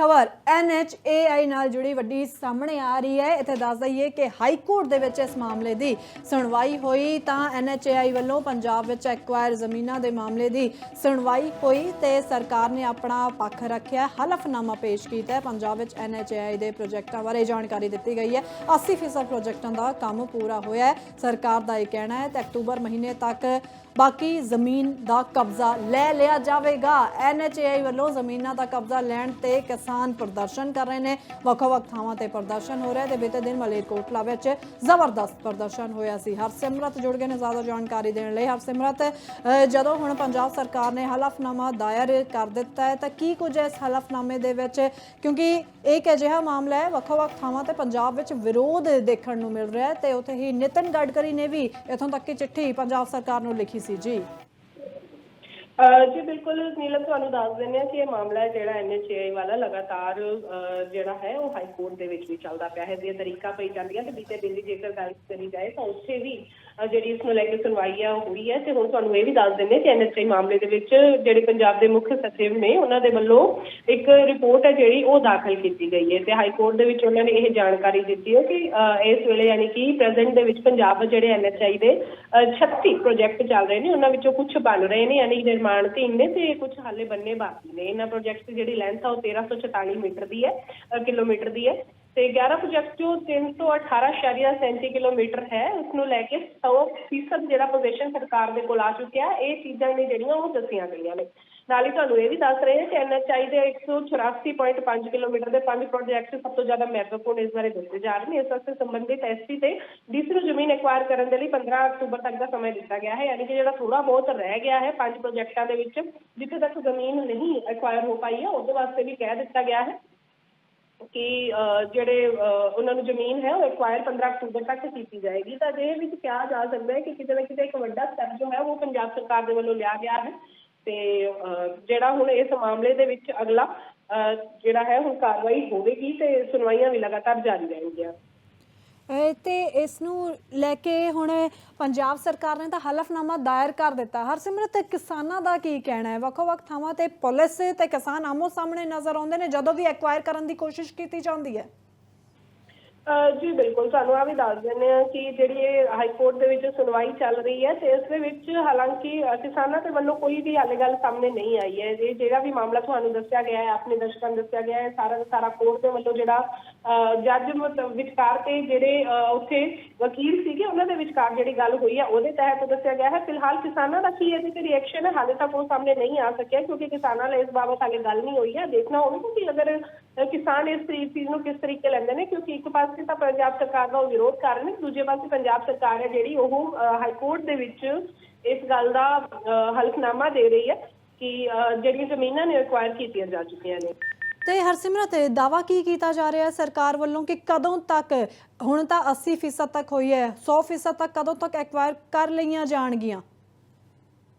ਖਬਰ NHAI ਨਾਲ ਜੁੜੀ ਵੱਡੀ ਸਾਹਮਣੇ ਆ ਰਹੀ ਹੈ। ਇੱਥੇ ਦੱਸ ਦਈਏ ਕਿ ਹਾਈ ਕੋਰਟ ਦੇ ਵਿੱਚ ਇਸ ਮਾਮਲੇ ਦੀ ਸੁਣਵਾਈ ਹੋਈ ਤਾਂ NHAI ਵੱਲੋਂ ਪੰਜਾਬ ਵਿੱਚ ਐਕਵਾਇਰ ਜ਼ਮੀਨਾਂ ਦੇ ਮਾਮਲੇ ਦੀ ਸੁਣਵਾਈ ਹੋਈ ਤੇ ਸਰਕਾਰ ਨੇ ਆਪਣਾ ਪੱਖ ਰੱਖਿਆ, ਹਲਫਨਾਮਾ ਪੇਸ਼ ਕੀਤਾ ਹੈ। ਪੰਜਾਬ ਵਿੱਚ NHAI ਦੇ ਪ੍ਰੋਜੈਕਟਾਂ ਬਾਰੇ ਜਾਣਕਾਰੀ ਦਿੱਤੀ ਗਈ ਹੈ। 80% ਪ੍ਰੋਜੈਕਟਾਂ ਦਾ ਕੰਮ ਪੂਰਾ ਹੋਇਆ ਹੈ। ਸਰਕਾਰ ਦਾ ਇਹ ਕਹਿਣਾ ਹੈ ਤੇ ਅਕਤੂਬਰ ਮਹੀਨੇ ਤੱਕ ਬਾਕੀ ਜ਼ਮੀਨ ਦਾ ਕਬਜ਼ਾ ਲੈ ਲਿਆ ਜਾਵੇਗਾ। ਐਨਐਚਏਆਈ ਵੱਲੋਂ ਜ਼ਮੀਨਾਂ ਦਾ ਕਬਜ਼ਾ ਲੈਣ ਤੇ ਕਿਸਾਨ ਪ੍ਰਦਰਸ਼ਨ ਕਰ ਰਹੇ ਨੇ। ਵੱਖ-ਵੱਖ ਥਾਵਾਂ ਤੇ ਪ੍ਰਦਰਸ਼ਨ ਹੋ ਰਿਹਾ ਤੇ ਬੀਤੇ ਦਿਨ ਮਲੇਰਕੋਟਲਾ ਵਿੱਚ ਜ਼ਬਰਦਸਤ ਪ੍ਰਦਰਸ਼ਨ ਹੋਇਆ ਸੀ। ਹਰਸਿਮਰਤ ਜੁੜ ਗਏ ਨੇ ਜ਼ਿਆਦਾ ਜਾਣਕਾਰੀ ਦੇਣ ਲਈ। ਹਰਸਿਮਰਤ ਜਦੋਂ ਹੁਣ ਪੰਜਾਬ ਸਰਕਾਰ ਨੇ ਹਲਫਨਾਮਾ ਦਾਇਰ ਕਰ ਦਿੱਤਾ ਹੈ, ਤਾਂ ਕੀ ਕੁਝ ਹੈ ਇਸ ਹਲਫਨਾਮੇ ਦੇ ਵਿੱਚ? ਕਿਉਂਕਿ ਇੱਕ ਅਜਿਹਾ ਮਾਮਲਾ ਹੈ, ਵੱਖ-ਵੱਖ ਥਾਵਾਂ ਤੇ ਪੰਜਾਬ ਵਿੱਚ ਵਿਰੋਧ ਦੇਖਣ ਨੂੰ ਮਿਲ ਰਿਹਾ ਹੈ ਤੇ ਉੱਥੇ ਹੀ ਨਿਤਨ ਗਡਕਰੀ ਨੇ ਵੀ ਇਥੋਂ ਤੱਕ ਕਿ ਚਿੱਠੀ ਪੰਜਾਬ ਸਰਕਾਰ ਨੂੰ ਲਿਖੀ ਸੀ। ਜੀ। ਅਹ ਜੀ ਬਿਲਕੁਲ ਨੀਲਮ ਤੁਹਾਨੂੰ ਦੱਸ ਦਿੰਦੇ ਹਾਂ ਕਿ ਇਹ ਮਾਮਲਾ ਹੈ ਜਿਹੜਾ ਐਨਐਚਏਆਈ ਵਾਲਾ ਲਗਾਤਾਰ ਅਹ, ਜਿਹੜਾ ਹੈ ਉਹ ਹਾਈ ਕੋਰਟ ਦੇ ਵਿੱਚ ਵੀ ਚੱਲਦਾ ਪਿਆ ਹੈ। ਜੇ ਤਰੀਕਾ ਪਈ ਜਾਂਦੀ ਹੈ ਤੇ ਬੀਤੇ ਦਿਨ ਦੀ ਜੇਕਰ ਗੱਲ ਕਰੀ ਜਾਏ ਤਾਂ ਉੱਥੇ ਵੀ ਜਿਹੜੀ ਇਸ ਨੂੰ ਲੈ ਕੇ ਸੁਣਵਾਈ ਹੈ ਉਹ ਹੋਈ ਹੈ ਤੇ ਹੁਣ ਤੁਹਾਨੂੰ ਇਹ ਵੀ ਦੱਸ ਦਿੰਦੇ ਕਿ ਐਨਐਚਏਆਈ ਮਾਮਲੇ ਦੇ ਵਿੱਚ ਜਿਹੜੇ ਪੰਜਾਬ ਦੇ ਮੁੱਖ ਸਚਿਵ ਨੇ, ਉਹਨਾਂ ਦੇ ਵੱਲੋਂ ਇੱਕ ਰਿਪੋਰਟ ਹੈ ਜਿਹੜੀ ਉਹ ਦਾਖਲ ਕੀਤੀ ਗਈ ਹੈ ਤੇ ਹਾਈ ਕੋਰਟ ਦੇ ਵਿੱਚ ਉਹਨਾਂ ਨੇ ਇਹ ਜਾਣਕਾਰੀ ਦਿੱਤੀ ਹੈ ਕਿ ਇਸ ਵੇਲੇ ਯਾਨੀ ਕਿ ਪ੍ਰੈਜ਼ੈਂਟ ਦੇ ਵਿੱਚ ਪੰਜਾਬ ਜਿਹੜੇ ਐਨਐਚਆਈ ਦੇ 36 ਪ੍ਰੋਜੈਕਟ ਚੱਲ ਰਹੇ ਨੇ, ਉਹਨਾਂ ਵਿੱਚੋਂ ਕੁਝ ਬਣ ਰਹੇ ਨੇ ਯਾਨੀ ਕਿ ਨੇ ਤੇ ਕੁਝ ਹਾਲੇ ਬੰਨੇ ਬਾਕੀ ਨੇ। ਇਹਨਾਂ ਪ੍ਰੋਜੈਕਟ ਦੀ ਜਿਹੜੀ ਲੈਂਥ ਆ, ਉਹ 1344 ਮੀਟਰ ਦੀ ਹੈ ਕਿਲੋਮੀਟਰ ਦੀ ਹੈ। ਤੇ 11 ਪ੍ਰੋਜੈਕਟ ਜੋ 318.37 ਕਿਲੋਮੀਟਰ ਹੈ ਉਸ ਨੂੰ ਲੈ ਕੇ 100% ਜਿਹੜਾ ਪੋਜੀਸ਼ਨ ਸਰਕਾਰ ਦੇ ਕੋਲ ਆ ਚੁੱਕਿਆ, ਇਹ ਚੀਜ਼ਾਂ ਨੇ ਜਿਹੜੀਆਂ ਉਹ ਦੱਸੀਆਂ ਗਈਆਂ ਨੇ। ਨਾਲ ਹੀ ਤੁਹਾਨੂੰ ਇਹ ਵੀ ਦੱਸ ਰਹੇ ਹਾਂ ਕਿ ਐਨਐਚਆਈ ਦੇ 184.5 ਕਿਲੋਮੀਟਰ ਦੇ ਪੰਜ ਪ੍ਰੋਜੈਕਟ ਸਭ ਤੋਂ ਜ਼ਿਆਦਾ ਮਹੱਤਵਪੂਰਨ ਇਸ ਬਾਰੇ ਦੱਸੇ ਜਾ ਰਹੇ ਨੇ। ਇਸ ਵਾਸਤੇ ਸੰਬੰਧਿਤ ਐਸਪੀ ਤੇ ਡੀਸੀ ਨੂੰ ਜ਼ਮੀਨ ਐਕਵਾਇਰ ਕਰਨ ਦੇ ਲਈ 15 ਅਕਤੂਬਰ ਤੱਕ ਦਾ ਸਮਾਂ ਦਿੱਤਾ ਗਿਆ ਹੈ। ਯਾਨੀ ਕਿ ਜਿਹੜਾ ਥੋੜਾ ਬਹੁਤ ਰਹਿ ਗਿਆ ਹੈ ਪੰਜ ਪ੍ਰੋਜੈਕਟਾਂ ਦੇ ਵਿੱਚ, ਜਿੱਥੇ ਤੱਕ ਜ਼ਮੀਨ ਨਹੀਂ ਐਕਵਾਇਰ ਹੋ ਪਾਈ ਹੈ, ਉਹਦੇ ਵਾਸਤੇ ਵੀ ਕਹਿ ਦਿੱਤਾ ਗਿਆ ਹੈ। ਕਿ ਜਿਹੜੇ ਉਹਨਾਂ ਨੂੰ ਜ਼ਮੀਨ ਹੈ, ਉਹ ਐਕਵਾਇਰ 15 ਅਕਤੂਬਰ ਤੱਕ ਕੀਤੀ ਜਾਏਗੀ। ਤਾਂ ਇਹ ਵਿੱਚ ਕਿਹਾ ਜਾ ਸਕਦਾ ਹੈ ਕਿ ਕਿਤੇ ਨਾ ਕਿਤੇ ਇੱਕ ਵੱਡਾ ਸਟੈਪ ਜੋ ਹੈ, ਉਹ ਪੰਜਾਬ ਸਰਕਾਰ ਦੇ ਵੱਲੋਂ ਲਿਆ ਗਿਆ ਹੈ। ਤੇ ਜਿਹੜਾ ਹੁਣ ਇਸ ਮਾਮਲੇ ਦੇ ਵਿੱਚ ਅਗਲਾ ਜਿਹੜਾ ਹੈ, ਹੁਣ ਕਾਰਵਾਈ ਹੋਵੇਗੀ ਤੇ ਸੁਣਵਾਈਆਂ ਵੀ ਲਗਾਤਾਰ ਜਾਰੀ ਰਹਿਣਗੀਆਂ। ਅਹ ਤੇ ਇਸ ਨੂੰ ਲੈ ਕੇ ਹੁਣ ਪੰਜਾਬ ਸਰਕਾਰ ਨੇ ਤਾਂ ਹਲਫਨਾਮਾ ਦਾਇਰ ਕਰ ਦਿੱਤਾ। ਹਰਸਿਮਰਤ, ਕਿਸਾਨਾਂ ਦਾ ਕੀ ਕਹਿਣਾ ਹੈ? ਵੱਖੋ-ਵੱਖ ਥਾਵਾਂ ਤੇ ਪੁਲਿਸ ਤੇ ਕਿਸਾਨ ਆਮੋ ਸਾਹਮਣੇ ਨਜ਼ਰ ਆਉਂਦੇ ਨੇ, ਜਦੋਂ ਵੀ ਐਕਵਾਇਰ ਕਰਨ ਦੀ ਕੋਸ਼ਿਸ਼ ਕੀਤੀ ਜਾਂਦੀ ਹੈ। ਅਹ ਜੀ, ਬਿਲਕੁਲ। ਤੁਹਾਨੂੰ ਆ ਵੀ ਦੱਸ ਦਿੰਦੇ ਆ ਕਿ ਜਿਹੜੀ ਇਹ ਹਾਈ ਕੋਰਟ ਦੇ ਵਿੱਚ ਸੁਣਵਾਈ ਚੱਲ ਰਹੀ ਹੈ ਤੇ ਇਸ ਦੇ ਵਿੱਚ ਹਾਲਾਂਕਿ ਅਹ ਕਿਸਾਨਾਂ ਦੇ ਵੱਲੋਂ ਕੋਈ ਵੀ ਹਾਲੇ ਗੱਲ ਸਾਹਮਣੇ ਨਹੀਂ ਆਈ ਹੈ। ਇਹ ਜਿਹੜਾ ਵੀ ਮਾਮਲਾ ਤੁਹਾਨੂੰ ਦੱਸਿਆ ਗਿਆ ਹੈ, ਆਪਣੇ ਦਰਸ਼ਕਾਂ ਨੂੰ ਦੱਸਿਆ ਗਿਆ ਹੈ, ਸਾਰਾ ਦਾ ਸਾਰਾ ਕੋਰਟ ਦੇ ਵੱਲੋਂ ਜਿਹੜਾ, ਅਹ, ਜੱਜ ਮਤਲਬ ਵਿਚਕਾਰ ਤੇ ਜਿਹੜੇ, ਅਹ, ਉੱਥੇ ਵਕੀਲ ਸੀਗੇ, ਉਹਨਾਂ ਦੇ ਵਿਚਕਾਰ ਜਿਹੜੀ ਗੱਲ ਹੋਈ ਹੈ, ਉਹਦੇ ਤਹਿਤ ਦੱਸਿਆ ਗਿਆ ਹੈ। ਫਿਲਹਾਲ ਕਿਸਾਨਾਂ ਦਾ ਕੀ ਇਹਦੇ ਤੇ ਰਿਐਕਸ਼ਨ ਹੈ, ਹਾਲੇ ਤੱਕ ਉਹ ਸਾਹਮਣੇ ਨਹੀਂ ਆ ਸਕਿਆ ਕਿਉਂਕਿ ਕਿਸਾਨਾਂ ਨਾਲ ਇਸ ਬਾਬਤ ਹਾਲੇ ਗੱਲ ਨਹੀਂ ਹੋਈ ਹੈ। ਦੇਖਣਾ ਹੋਵੇਗਾ ਕਿ ਅਗਰ ਕਿਸਾਨ ਇਸ ਚੀਜ਼ ਨੂੰ ਕਿਸ ਤਰੀਕੇ ਲੈਂਦੇ ਨੇ? ਕਿਉਂਕਿ ਇੱਕ ਪਾਸੇ ਤਾਂ ਪੰਜਾਬ ਸਰਕਾਰ ਦਾ ਉਹ ਵਿਰੋਧ ਕਰ ਰਹੇ ਨੇ, ਦੂਜੇ ਪਾਸੇ ਪੰਜਾਬ ਸਰਕਾਰ ਹੈ ਜਿਹੜੀ ਉਹ ਹਾਈ ਕੋਰਟ ਦੇ ਵਿੱਚ ਇਸ ਗੱਲ ਦਾ ਹਲਫਨਾਮਾ ਦੇ ਰਹੀ ਹੈ ਕਿ ਜਿਹੜੀਆਂ ਜ਼ਮੀਨਾਂ ਨੇ ਐਕਵਾਇਰ ਕੀਤੀਆਂ ਜਾ ਚੁੱਕੀਆਂ ਨੇ। ਤੇ ਹਰਸਿਮਰਤ ਦਾਵਾ ਕੀ ਕੀਤਾ ਜਾ ਰਿਹਾ ਹੈ ਸਰਕਾਰ ਵੱਲੋਂ ਕਿ ਕਦੋਂ ਤੱਕ, ਹੁਣ ਤਾਂ 80% ਤੱਕ ਹੋਈ ਹੈ 100% ਤੱਕ ਕਦੋਂ ਤੱਕ ਐਕਵਾਇਰ ਕਰ ਲਈਆਂ ਜਾਣਗੀਆਂ?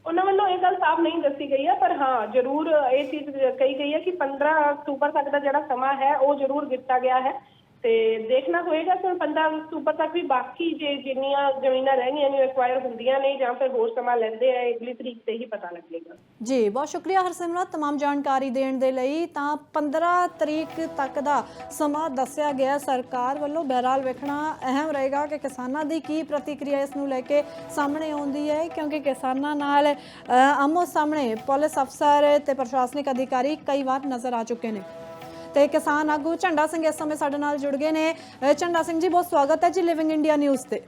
ਉਹਨਾਂ ਵੱਲੋਂ ਇਹ ਗੱਲ ਸਾਫ਼ ਨਹੀਂ ਦੱਸੀ ਗਈ ਹੈ, ਪਰ ਹਾਂ, ਜ਼ਰੂਰ ਇਹ ਚੀਜ਼ ਕਹੀ ਗਈ ਹੈ ਕਿ 15 ਅਕਤੂਬਰ ਤੱਕ ਦਾ ਜਿਹੜਾ ਸਮਾਂ ਹੈ, ਉਹ ਜ਼ਰੂਰ ਦਿੱਤਾ ਗਿਆ ਹੈ। ਤੇ ਦੇਖਣਾ ਹੋਏਗਾ ਕਿ 15 ਅਕਤੂਬਰ ਤੱਕ ਵੀ ਬਾਕੀ ਜੇ ਜਿੰਨੀਆਂ ਜ਼ਮੀਨਾਂ ਰਹਿ ਗਈਆਂ ਨੇ ਐਕਵਾਇਰ ਹੁੰਦੀਆਂ ਨੇ ਜਾਂ ਫਿਰ ਹੋਰ ਸਮਾਂ ਲੈਂਦੇ ਆ ਅਗਲੀ ਤਰੀਕ ਤੇ ਹੀ ਪਤਾ ਲੱਗੇਗਾ ਜੀ ਬਹੁਤ ਸ਼ੁਕਰੀਆ ਹਰਸਿਮਰਤ तमाम ਜਾਣਕਾਰੀ ਦੇਣ ਦੇ ਲਈ ਤਾਂ 15 ਤਰੀਕ ਤੱਕ ਦਾ ਸਮਾਂ ਦੱਸਿਆ ਗਿਆ ਸਰਕਾਰ ਵੱਲੋਂ ਬਹਿਰਾਲ ਵੇਖਣਾ ਅਹਿਮ ਰਹੇਗਾ ਕਿ ਕਿਸਾਨਾਂ ਦੀ ਕੀ ਪ੍ਰਤੀਕਿਰਿਆ ਇਸ ਨੂੰ ਲੈ ਕੇ ਸਾਹਮਣੇ ਆਉਂਦੀ ਹੈ ਕਿਉਂਕਿ ਕਿਸਾਨਾਂ ਨਾਲ ਅ, ਆਮੋ ਸਾਹਮਣੇ ਪੁਲਿਸ ਅਫਸਰ ਤੇ ਪ੍ਰਸ਼ਾਸਨਿਕ ਅਧਿਕਾਰੀ ਕਈ ਵਾਰ ਨਜ਼ਰ ਆ ਚੁੱਕੇ ਨੇ ਤੇ ਕਿਸਾਨ ਆਗੂ ਝੰਡਾ ਸਿੰਘ ਇਸ ਸਮੇਂ ਸਾਡੇ ਨਾਲ ਜੁੜ ਗਏ ਨੇ। ਝੰਡਾ ਸਿੰਘ ਜੀ ਬਹੁਤ ਸਵਾਗਤ ਹੈ ਜੀ ਲਿਵਿੰਗ ਇੰਡੀਆ ਨਿਊਜ਼ ਤੇ।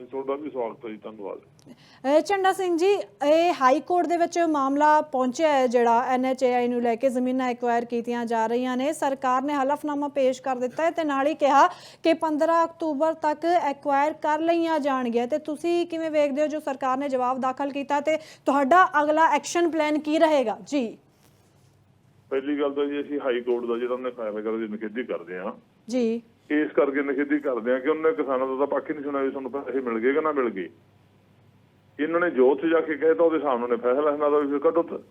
ਤੁਹਾਡਾ ਵੀ ਸਵਾਗਤ ਹੈ ਜੀ ਧੰਨਵਾਦ। ਝੰਡਾ ਸਿੰਘ ਜੀ ਇਹ ਹਾਈ ਕੋਰਟ ਦੇ ਵਿੱਚ ਮਾਮਲਾ ਪਹੁੰਚਿਆ ਹੈ ਜਿਹੜਾ ਐਨਐਚਏਆਈ ਨੂੰ ਲੈ ਕੇ ਜ਼ਮੀਨਾਂ ਐਕਵਾਇਰ ਕੀਤੀਆਂ ਜਾ ਰਹੀਆਂ ਨੇ। ਸਰਕਾਰ ਨੇ ਹਲਫਨਾਮਾ ਪੇਸ਼ ਕਰ ਦਿੱਤਾ ਹੈ ਤੇ ਨਾਲ ਹੀ ਕਿਹਾ ਕਿ 15 ਅਕਤੂਬਰ ਤੱਕ ਐਕਵਾਇਰ ਕਰ ਲਈਆਂ ਜਾਣਗੀਆਂ। ਤੇ ਤੁਸੀਂ ਕਿਵੇਂ ਵੇਖਦੇ ਹੋ ਜੋ ਸਰਕਾਰ ਨੇ ਜਵਾਬ ਦਾਖਲ ਕੀਤਾ ਤੇ ਤੁਹਾਡਾ ਅਗਲਾ ਐਕਸ਼ਨ ਪਲਾਨ ਕੀ ਰਹੇਗਾ? ਜੀ। ਪਹਿਲੀ ਗੱਲ ਤਾਂ ਜੀ ਅਸੀਂ ਹਾਈ ਕੋਰਟ ਦਾ ਜਿਹੜਾ ਉਹਨੇ ਫੈਸਲਾ ਕਰਿਆ ਜੀ ਨਿਖੇਧੀ ਕਰਦੇ ਹਾਂ। ਜੀ। ਇਸ ਕਰਕੇ ਨਿਖੇਧੀ ਕਰਦੇ ਹਾਂ ਕਿ ਉਹਨੇ ਕਿਸਾਨਾਂ ਦਾ ਤਾਂ ਪੱਖ ਹੀ ਨਹੀਂ ਸੁਣਿਆ ਵੀ ਤੁਹਾਨੂੰ ਪੈਸੇ ਮਿਲ ਗਏ ਕਿ ਨਾ ਮਿਲ ਗਏ। ਇਹਨਾਂ ਨੇ ਜੋ ਉੱਥੇ ਜਾ ਕੇ ਕਹਿਤਾ ਉਹਦੇ ਸਾਹਮਣੇ ਫੈਸਲਾ ਇਹਨਾਂ ਦਾ ਵੀ ਫਿਰ ਕੱਢੋ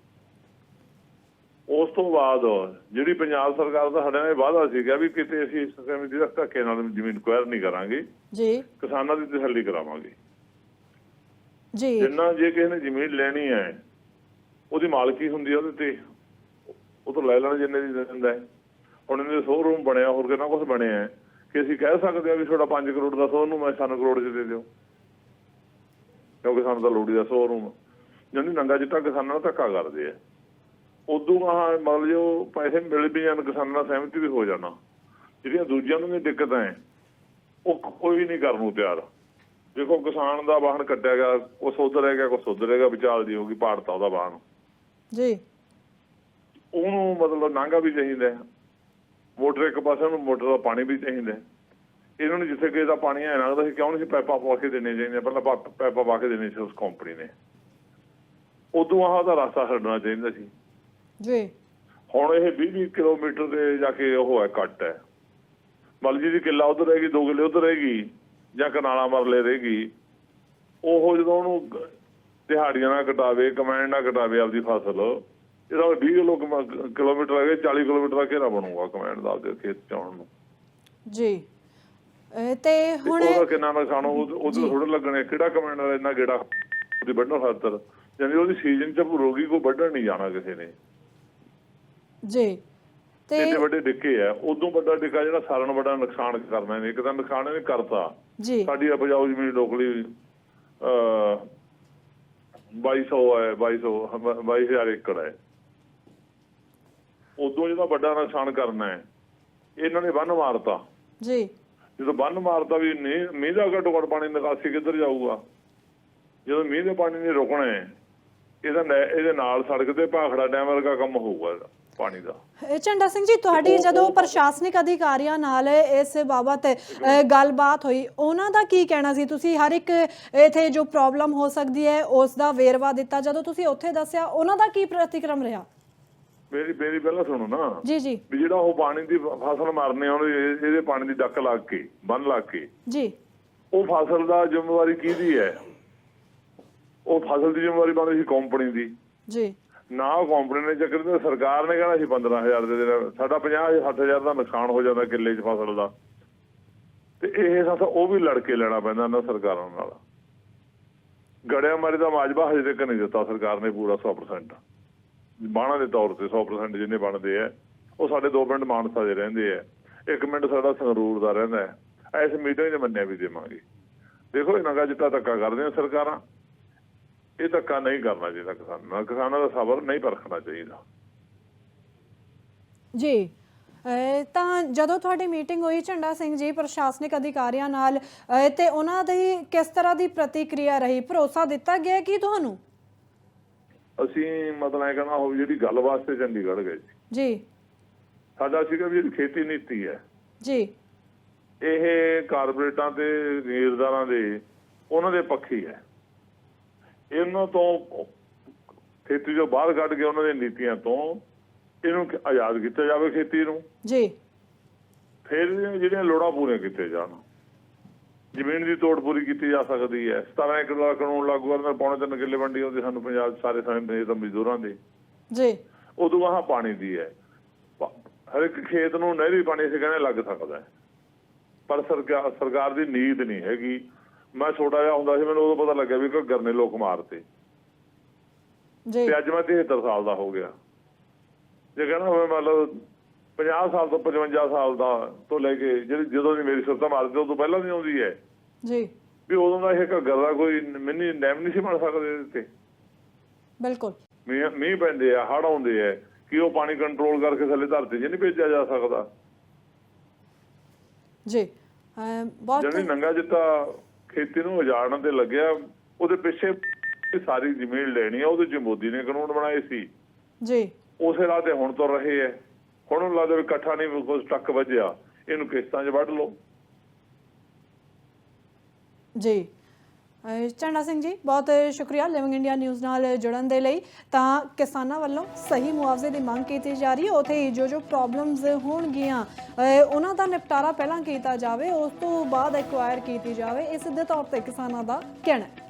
ਉਸ ਤੋਂ ਬਾਅਦ ਜਿਹੜੀ ਪੰਜਾਬ ਸਰਕਾਰ ਦਾ ਸਾਡੇ ਨਾਲ ਇਹ ਵਾਅਦਾ ਸੀਗਾ ਵੀ ਕਿਤੇ ਅਸੀਂ ਇਸ ਸਮੇਂ ਦੀ ਧੱਕੇ ਨਾਲ ਜ਼ਮੀਨ ਕੁਐਰ ਨਹੀਂ ਕਰਾਂਗੇ ਜੀ। ਕਿਸਾਨਾਂ ਦੀ ਤਸੱਲੀ ਕਰਾਵਾਂਗੇ। ਜੀ। ਜਿੰਨਾ ਜੇ ਕਿਸੇ ਨੇ ਜ਼ਮੀਨ ਲੈਣੀ ਹੈ ਉਹਦੀ ਮਾਲਕੀ ਹੁੰਦੀ ਹੈ ਉਹਦੇ ਤੇ। ਉਹ ਤੋਂ ਲੈ ਲੈਣ ਜਿੰਨੇ ਦੀ ਦੇ ਦਿੰਦਾ ਹੈ। ਹੁਣ ਇਹਦੇ ਸ਼ੋਰੂਮ ਬਣਿਆ, ਹੋਰ ਕਿੰਨਾ ਕੁਝ ਬਣਿਆ ਹੈ। ਕਿ ਅਸੀਂ ਕਹਿ ਸਕਦੇ ਹਾਂ ਵੀ ਤੁਹਾਡਾ 5 ਕਰੋੜ ਦਾ ਸ਼ੋਰੂਮ ਮੈਂ 3 ਕਰੋੜ ਚ ਦੇ ਦਿਓ। ਕਿਉਂਕਿ ਸਾਨੂੰ ਤਾਂ ਲੋੜੀ ਦਾ ਸ਼ੋਰੂਮ ਜਾਨੀ ਨੰਗਾ ਚਿੱਟਾ ਕਿਸਾਨਾਂ ਨਾਲ ਧੱਕਾ ਕਰਦੇ ਆ। ਉਦੋਂ ਆਹ ਮਤਲਬ ਜੋ ਪੈਸੇ ਮਿਲ ਵੀ ਜਾਣ, ਕਿਸਾਨਾਂ ਨਾਲ ਸਹਿਮਤੀ ਵੀ ਹੋ ਜਾਣਾ। ਜਿਹੜੀਆਂ ਦੂਜਿਆਂ ਨੂੰ ਵੀ ਦਿੱਕਤਾਂ ਹੈ, ਉਹ ਕੋਈ ਨਹੀਂ ਕਰਨ ਨੂੰ ਤਿਆਰ। ਦੇਖੋ, ਕਿਸਾਨ ਦਾ ਵਾਹਨ ਕੱਟਿਆ ਗਿਆ, ਕੁਛ ਸੁਧਰ ਰਹਿ ਗਿਆ ਕੋ ਸੁਧਰ ਰਹਿ ਗਿਆ, ਵਿਚਾਲ ਦੀ ਹੋ ਪਾੜਤਾ ਉਹਦਾ ਵਾਹਨ। ਜੀ। ਉਹਨੂੰ ਮਤਲਬ ਨਾਂਗਾ ਵੀ ਚਾਹੀਦਾ ਹੈ। ਮੋਟਰ ਇੱਕ ਪਾਸੇ ਨੂੰ ਮੋਟਰ ਦਾ ਪਾਣੀ ਵੀ ਚਾਹੀਦਾ ਇਹਨਾਂ ਨੂੰ ਜਿੱਥੇ ਕਿਸੇ ਦਾ ਪਾਣੀ ਆਇਆ ਲੱਗਦਾ ਸੀ ਕਿਉਂ ਨਹੀਂ ਪੈਪਾ ਪਵਾ ਕੇ ਦੇਣੇ ਚਾਹੀਦੇ ਪਹਿਲਾਂ ਪਾ- ਪੈਪਾ ਪਾ ਕੇ ਦੇਣੇ ਸੀ ਉਸ ਕੰਪਨੀ ਨੇ। ਉਦੋਂ ਆਹ ਉਹਦਾ ਰਸਤਾ ਛੱਡਣਾ ਚਾਹੀਦਾ ਸੀ। ਜੀ। ਹੁਣ ਇਹ 20 ਕਿਲੋਮੀਟਰ ਦੇ ਜਾ ਕੇ ਉਹ ਹੈ ਕੱਟ ਹੈ। ਮਤਲਬ ਜਿਹਦੀ ਕਿੱਲਾ ਉਧਰ ਰਹੇਗੀ ਦੋ ਕਿੱਲੇ ਉਧਰ ਰਹੇਗੀ ਜਾਂ ਕਨਾਲਾ ਮਰਲੇ ਰਹੇਗੀ ਉਹ ਜਦੋਂ ਉਹਨੂੰ ਦਿਹਾੜੀਆਂ ਨਾਲ ਕਟਾਵੇ ਕਮੈਂਡ ਨਾਲ ਕਟਾਵੇ ਆਪਦੀ ਫਸਲ ਇਹਦਾ 20 ਕਿਲੋ ਕਮ- ਕਿਲੋਮੀਟਰ ਹੈਗੇ 40 ਕਿਲੋਮੀਟਰ ਦਾ ਘੇਰਾ ਬਣੂਗਾ ਕਮੈਂਡ ਦਾ ਆਪਦੇ ਖੇਤ ਚ ਆਉਣ ਨੂੰ। ਜੀ। ਤੇ ਹੁਣ ਉਹਦਾ ਕਿੰਨਾ ਨੁਕਸਾਨ ਉਹਦੇ ਥੋੜੇ ਲੱਗਣੇ ਕਿਹੜਾ ਕਮੈਂਡ ਵਾਲਾ ਇੰਨਾ ਗੇੜਾ ਉਹਦੀ ਵੱਢਣ ਖਾਤਰ? ਯਾਨੀ ਉਹਦੀ ਸੀਜ਼ਨ ਚ ਰੋਗੀ ਕੋ ਵੱਢਣ ਨਹੀਂ ਜਾਣਾ ਕਿਸੇ ਨੇ। ਜੀ। ਤੇ ਇੰਨੇ ਵੱਡੇ ਡਿੱਕੇ ਆ ਉਦੋਂ ਵੱਡਾ ਡਿੱਕਾ ਜਿਹੜਾ ਸਾਰਿਆਂ ਨੂੰ ਵੱਡਾ ਨੁਕਸਾਨ ਕਰਨਾ ਇਹਨੇ ਇੱਕ ਤਾਂ ਨੁਕਸਾਨ ਇਹਨੇ ਕਰਤਾ। ਜੀ। ਸਾਡੀ ਉਪਜਾਊ ਜ਼ਮੀਨ ਲੋਕਲੀ ਅ 2200 ਹੈ 2200 ਹਮ- 22000 ਏਕੜ ਹੈ। ਉਦੋਂ ਜਿਹਦਾ ਵੱਡਾ ਨੁਕਸਾਨ ਕਰਨਾ ਹੈ ਇਹਨਾਂ ਨੇ ਬੰਨ ਮਾਰਤਾ। ਜੀ। ਜਦੋਂ ਬੰਨ ਮਾਰਤਾ ਵੀ ਨਹੀਂ ਮੀਂਹ ਦਾ ਘੱਟੋ ਘੱਟ ਪਾਣੀ ਨਿਕਾਸੀ ਕਿੱਧਰ ਜਾਊਗਾ? ਜਦੋਂ ਮੀਂਹ ਦੇ ਪਾਣੀ ਨੇ ਰੁਕਣਾ ਹੈ ਇਹਦਾ ਇਹਦੇ ਨਾਲ ਸੜਕ ਤੇ ਭਾਖੜਾ ਡੈਮ ਵਰਗਾ ਕੰਮ ਹੋਊਗਾ ਇਹਦਾ, ਪਾਣੀ ਦਾ। ਇਹ ਝੰਡਾ ਸਿੰਘ ਜੀ ਤੁਹਾਡੀ ਜਦੋਂ ਪ੍ਰਸ਼ਾਸਨਿਕ ਅਧਿਕਾਰੀਆਂ ਨਾਲ ਇਸ ਬਾਬਤ ਗੱਲਬਾਤ ਹੋਈ ਉਹਨਾਂ ਦਾ ਕੀ ਕਹਿਣਾ ਸੀ? ਤੁਸੀਂ ਹਰ ਇੱਕ ਇਥੇ ਜੋ ਪ੍ਰੋਬਲਮ ਹੋ ਸਕਦੀ ਹੈ ਉਸ ਦਾ ਵੇਰਵਾ ਦਿੱਤਾ। ਜਦੋਂ ਤੁਸੀਂ ਉੱਥੇ ਦੱਸਿਆ ਉਹਨਾਂ ਦਾ ਕੀ ਪ੍ਰਤੀਕਰਮ ਰਿਹਾ? ਮੇਰੀ ਮੇਰੀ ਪਹਿਲਾਂ ਸੁਣੋ ਨਾ। ਜੀ ਜੀ। ਵੀ ਜਿਹੜਾ ਉਹ ਪਾਣੀ ਦੀ ਫਸਲ ਮਾਰਨੇ ਇਹ- ਇਹਦੇ ਪਾਣੀ ਦੀ ਡੱਕ ਲਾ ਕੇ ਬੰਨ ਲਾ ਕੇ। ਜੀ। ਉਹ ਫਸਲ ਦਾ ਜ਼ਿੰਮੇਵਾਰੀ ਕਿਹਦੀ ਹੈ? ਉਹ ਫਸਲ ਦੀ ਜ਼ਿੰਮੇਵਾਰੀ ਬਣਦੀ ਸੀ ਕੰਪਨੀ ਦੀ। ਜੀ। ਨਾ ਕੰਪਨੀ ਨੇ ਚੱਕਰ ਤੇ ਸਰਕਾਰ ਨੇ ਕਹਿਣਾ ਸੀ 15000 ਦੇ ਦੇਣਾ। ਸਾਡਾ 50 60000 ਦਾ ਨੁਕਸਾਨ ਹੋ ਜਾਂਦਾ ਕਿੱਲੇ 'ਚ ਫਸਲ ਦਾ। ਤੇ ਇਹ ਸਭ ਉਹ ਵੀ ਲੜ ਕੇ ਲੈਣਾ ਪੈਂਦਾ ਇਹਨਾਂ ਸਰਕਾਰਾਂ ਨਾਲ। ਗੜਿਆ ਮਾਰੀ ਦਾ ਮਾਜਬਾ ਹਜੇ ਤੱਕ ਨਹੀਂ ਦਿੱਤਾ ਸਰਕਾਰ ਨੇ ਪੂਰਾ 100% ਬਾਣਾ ਦੇ ਤੌਰ ਤੇ 100% ਜਿੰਨੇ ਬਣਦੇ ਆ, ਉਹ ਸਾਡੇ ਦੋ ਪਿੰਡ ਮਾਨਸਾ ਦੇ ਰਹਿੰਦੇ ਆ। ਇੱਕ ਮਿੰਟ ਸਾਡਾ ਸੰਗਰੂਰ ਦਾ ਰਹਿੰਦਾ ਹੈ। ਇਸ ਮੀਟਿੰਗ 'ਚ ਮੰਨਿਆ ਵੀ ਦੇਵਾਂਗੇ। ਦੇਖੋ, ਇਹ ਨਗਾ ਜਿੱਤਾ ਧੱਕਾ ਕਰਦੇ ਆ ਸਰਕਾਰਾਂ। ਇਹ ਧੱਕਾ ਨਹੀਂ ਕਰਨਾ ਚਾਹੀਦਾ ਕਿਸਾਨਾਂ ਨਾਲ। ਕਿਸਾਨਾਂ ਦਾ ਸਬਰ ਨਹੀਂ ਪਰਖਣਾ ਚਾਹੀਦਾ। ਜੀ ਤਾਂ ਜਦੋਂ ਤੁਹਾਡੀ ਮੀਟਿੰਗ ਹੋਈ ਝੰਡਾ ਸਿੰਘ ਜੀ ਪ੍ਰਸ਼ਾਸਨਿਕ ਅਧਿਕਾਰੀਆਂ ਨਾਲ ਤੇ ਉਹਨਾਂ ਦੀ ਕਿਸ ਤਰ੍ਹਾਂ ਦੀ ਪ੍ਰਤੀਕਿਰਿਆ ਰਹੀ? ਭਰੋਸਾ ਦਿੱਤਾ ਗਿਆ ਕਿ ਤੁਹਾਨੂੰ? ਅਸੀਂ ਮਤਲਬ ਇਹ ਕਹਿਣਾ ਹੋ ਜਿਹੜੀ ਗੱਲ ਵਾਸਤੇ ਚੰਡੀਗੜ੍ਹ ਗਏ ਸੀ। ਜੀ। ਸਾਡਾ ਸੀਗਾ ਵੀ ਜਿਹੜੀ ਖੇਤੀ ਨੀਤੀ ਹੈ। ਜੀ। ਇਹ ਕਾਰਪੋਰੇਟਾਂ ਤੇ ਨੀਰਦਾਰਾਂ ਦੇ ਉਹਨਾਂ ਦੇ ਪੱਖੀ ਹੈ। ਇਹਨਾਂ ਤੋਂ ਖੇਤੀ ਜੋ ਬਾਹਰ ਕੱਢ ਕੇ ਉਹਨਾਂ ਦੀਆਂ ਨੀਤੀਆਂ ਤੋਂ ਇਹਨੂੰ ਆਜ਼ਾਦ ਕੀਤਾ ਜਾਵੇ ਖੇਤੀ ਨੂੰ। ਜੀ। ਫਿਰ ਜਿਹੜੀਆਂ ਲੋੜਾਂ ਪੂਰੀਆਂ ਕੀਤੀਆਂ ਜਾਣ। ਜ਼ਮੀਨ ਦੀ ਤੋੜ ਪੂਰੀ ਕੀਤੀ ਜਾ ਸਕਦੀ ਹੈ। 17 ਏਕੜ ਦਾ ਕਾਨੂੰਨ ਲਾਗੂ ਕਰਨ ਨਾਲ ਪੌਣੇ ਤਿੰਨ ਕਿੱਲੇ ਵੰਡੀ ਹੁੰਦੀ ਸਾਨੂੰ ਪੰਜਾਬ ਸਾਰੇ ਸਾਰੇ ਤਾਂ ਮਜ਼ਦੂਰਾਂ ਦੇ। ਜੀ। ਉਦੋਂ ਆਹ ਪਾਣੀ ਦੀ ਹੈ। ਹਰ ਇੱਕ ਖੇਤ ਨੂੰ ਨਹਿਰੀ ਪਾਣੀ ਸੇ ਕਹਿੰਦੇ ਲੱਗ ਸਕਦਾ ਪਰ ਸਰਕਾਰ ਸਰਕਾਰ ਦੀ ਨੀਤ ਨਹੀਂ ਹੈਗੀ। ਮੈਂ ਛੋਟਾ ਜਿਹਾ ਹੁੰਦਾ ਸੀ ਮੈਨੂੰ ਉਦੋਂ ਪਤਾ ਲੱਗਿਆ ਵੀ ਘੱਗਰ ਨੇ ਲੋਕ ਮਾਰਤੇ। ਜੀ। ਤੇ ਅੱਜ ਮੈਂ 73 ਸਾਲ ਦਾ ਹੋ ਗਿਆ। ਜੇ ਕਹਿੰਦਾ ਹੋਵੇ ਮਤਲਬ 50 ਸਾਲ ਤੋਂ 55 ਸਾਲ ਦਾ ਤੋਂ ਲੈ ਕੇ ਜਿਹੜੀ ਜਦੋਂ ਦੀ ਮੇਰੀ ਸੁਰਤਾ ਮਾਰਦੀ ਉਦੋਂ ਪਹਿਲਾਂ ਦੀ ਆਉਂਦੀ ਹੈ। ਜੀ। ਵੀ ਉਦੋਂ ਦਾ ਇਹ ਘੱਗਰ ਦਾ ਕੋਈ ਮਿੰਨੀ ਡੈਮ ਨਹੀਂ ਸੀ ਬਣ ਸਕਦੇ ਇਹਦੇ ਤੇ। ਬਿਲਕੁਲ। ਮੀਂਹ ਪੈਂਦੇ ਆ ਹੜ੍ਹ ਆਉਂਦੇ ਆ ਕਿ ਉਹ ਪਾਣੀ ਕੰਟਰੋਲ ਕਰਕੇ ਥੱਲੇ ਧਰਤੀ 'ਚ ਨਹੀਂ ਭੇਜਿਆ ਜਾ ਸਕਦਾ। ਜੀ। ਬਹੁਤ ਜਿਹੜੀ ਨੰਗਾ ਜਿੱਤਾ ਖੇਤੀ ਨੂੰ ਉਜਾੜਨ ਤੇ ਲੱਗਿਆ ਉਹਦੇ ਪਿੱਛੇ ਸਾਰੀ ਜ਼ਮੀਨ ਲੈਣੀ ਆ ਉਹਦੇ 'ਚ ਮੋਦੀ ਨੇ ਕਾਨੂੰਨ ਬਣਾਏ ਸੀ। ਜੀ। ਉਸੇ ਰਾਹ ਤੇ ਹੁਣ ਤੁਰ ਰਹੇ ਐ ਹੁਣ ਉਹਨੂੰ ਲੱਗਦਾ ਵੀ ਇਕੱਠਾ ਨਹੀਂ ਕੁਝ ਟੱਕ ਵੱਜਿਆ। ਇਹਨੂੰ ਕਿਸ਼ਤਾਂ 'ਚ ਵੱਢ ਲਓ। ਜੀ। ਅਹ ਝੰਡਾ ਸਿੰਘ ਜੀ, ਬਹੁਤ ਸ਼ੁਕਰੀਆ ਲਿਵਿੰਗ ਇੰਡੀਆ ਨਿਊਜ਼ ਨਾਲ ਜੁੜਨ ਦੇ ਲਈ। ਤਾਂ ਕਿਸਾਨਾਂ ਵੱਲੋਂ ਸਹੀ ਮੁਆਵਜ਼ੇ ਦੀ ਮੰਗ ਕੀਤੀ ਜਾ ਰਹੀ ਹੈ। ਉਥੇ ਹੀ ਜੋ ਜੋ ਪ੍ਰੋਬਲਮਸ ਹੋਣਗੀਆਂ ਉਹਨਾਂ ਦਾ ਨਿਪਟਾਰਾ ਪਹਿਲਾਂ ਕੀਤਾ ਜਾਵੇ, ਉਸ ਤੋਂ ਬਾਅਦ ਐਕਵਾਇਰ ਕੀਤੀ ਜਾਵੇ। ਇਸ ਸਿੱਧੇ ਤੌਰ ਤੇ ਕਿਸਾਨਾਂ ਦਾ ਕਹਿਣਾ ਹੈ।